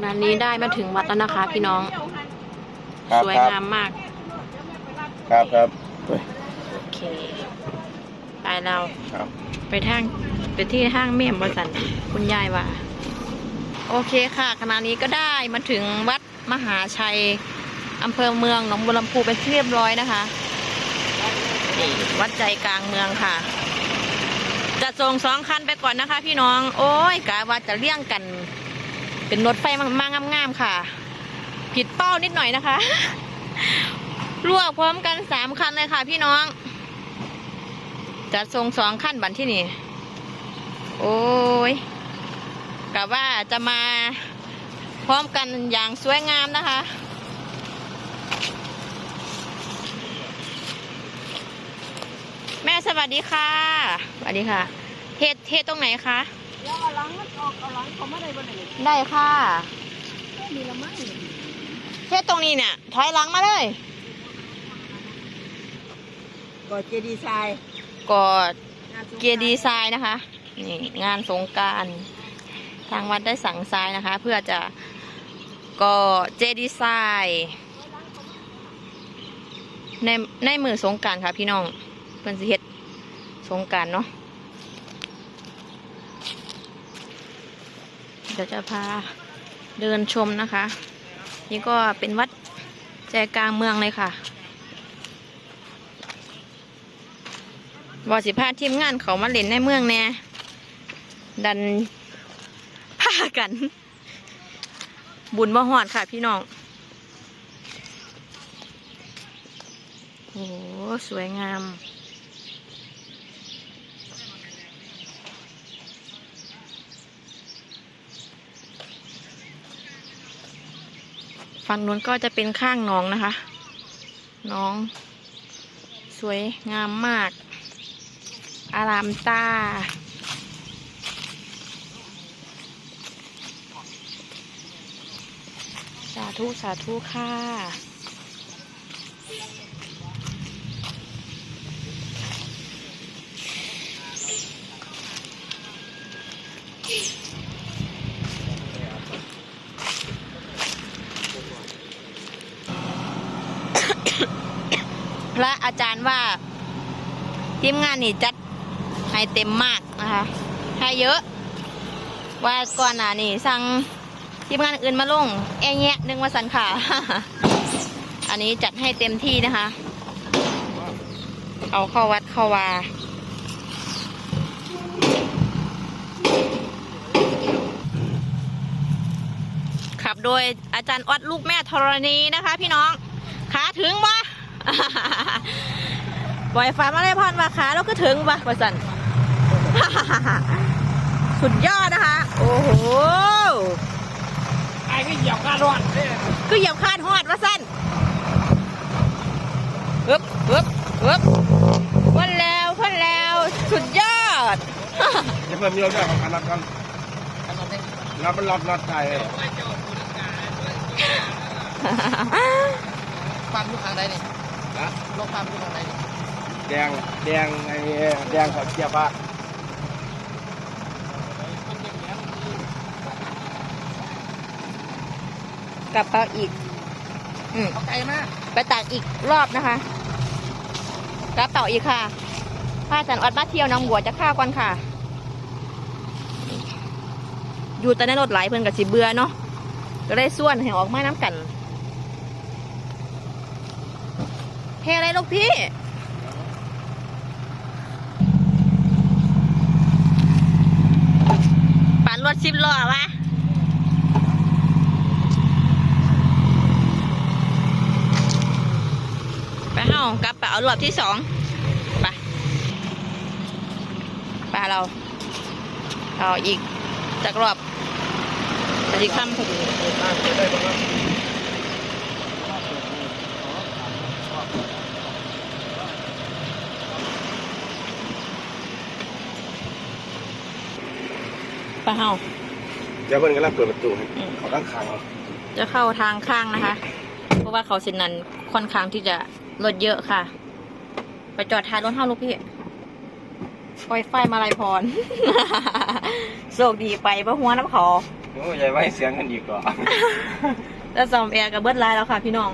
ขณะนี้ได้มาถึงวัดแล้วนะคะ พี่น้อง ครับสวยครับงามมาก ครับครับเฮ้ยโอเค ไปเราครับไปทางไปที่ห้างเมี่ยมบริษัทคุณยายว่า โอเคค่ะขณะนี้ก็ได้มาถึงวัดมหาชัยอำเภอเมืองหนองบัวลำพูเป็นที่เรียบร้อยนะคะนี่วัดใจกลางเมืองค่ะ จะส่งสองคันไปก่อนนะคะ พี่น้อง โอ้ยกะว่าจะเลี่ยงกัน เป็นรถไฟมากๆงามๆค่ะ ผิดเป้านิดหน่อยนะคะรวบพร้อมกันสามคันเลยค่ะ พี่น้องจัดทรงสองขั้นบันที่นี่ โอ้ยกะว่าจะมาพร้อมกันอย่างสวยงามนะคะ แม่สวัสดีค่ะ สวัสดีค่ะเทศเทศตรงไหนคะ แล้วเอาหลังมันออกเอาหลังเขาไม่ได้บ่ได้เลยได้ค่ะมีละมั้งเทศตรงนี้เนี่ยถอยหลังมาเลยก่อเจดีย์ทรายกดเกียร์ดีไซน์นะคะนี่งานสงกรารทางวัดได้สั่งทรายนะคะ เพื่อจะก็เจดีไซน์ในในมือสงกรารค่ะพี่น้องเพื่อนสิเฮ็ดสงกรารเนาะ ดี๋ยวจะพาเดินชมนะคะ นี่ก็เป็นวัดใจกลางเมืองเลยค่ะวอสิพาทีมงานเขามาเล่นในเมืองแน่ดันพากัน บุญบ่หอดค่ะพี่น้อง โอ้โหสวยงาม ฝั่งนู้นก็จะเป็นข้างน้องนะคะ น้อง สวยงามมาก อารามตา สาธุ สาธุค่ะ พระอาจารย์ว่าทีมงานนี่จัดให้เต็มมากนะคะให้เยอะ ว่าก่อนหน้านี่สั่งทีมงานอื่นมาลง แอแยะนึงว่าสันค่ะ อันนี้จัดให้เต็มที่นะคะ เอาเข้าวัดเข้าวาขับโดยอาจารย์ออดลูกแม่ธรณีนะคะ พี่น้องขาถึงบ่ ปล่อยฟ้ามาได้พรว่าขาแล้วก็ถึงบ่ประสันสุดยอดนะคะ โอ้โหไอ้ก็เหยียบการรอดเนี่ยก็เหยียบคาดฮอดว่าสั้นฮึบฮึบฮึบพ้นแล้วพ้นแล้วสุดยอดจะเพิ่มเยอะด้วยของการรับกันรับมันรับนัดไทยปั๊มอยู่ข้างใดนี่ นะลงปั๊มอยู่ข้างใดนี่แดงแดงไอ้แดงขอเกียบอะกลับไปอีก อืมเอาไกลมากไปตักอีกรอบนะคะกระเป๋าอีกค่ะพาอาจันออดมาเที่ยวน้องบัวจะข้าวก่อนค่ะ อยู่แต่ในรถไหลายเพิ่นกับสิเบื่อเนาะก็ได้ส่วนให้ออกมาน้ำกันเทอะไรลูกพี่ ปั่นรถสิบล้อวะไปเฮากลับไปเอารอบที่สองไปไปเรา เอาอีกจากรอบจะดีค่ำ อดีไปเฮาเดี๋ยวเพิ่นกำลังเปิดประตูให้เขาตั้งขังจะเข้าทางข้างนะคะ เพราะว่าเขาเส้นนั้นค่อนข้างที่จะรถเยอะค่ะ ไปจอดท้ายรถเฮาลูกพี่ปล่อยไฟมาลายพรโชคดีไปเพราะหัวน้ำขาเโอ้ยใหญ่ไว้เสียงกันอีกเหรอแล้วซอมแอร์กับเบิร์ดไลน์แล้วค่ะพี่น้อง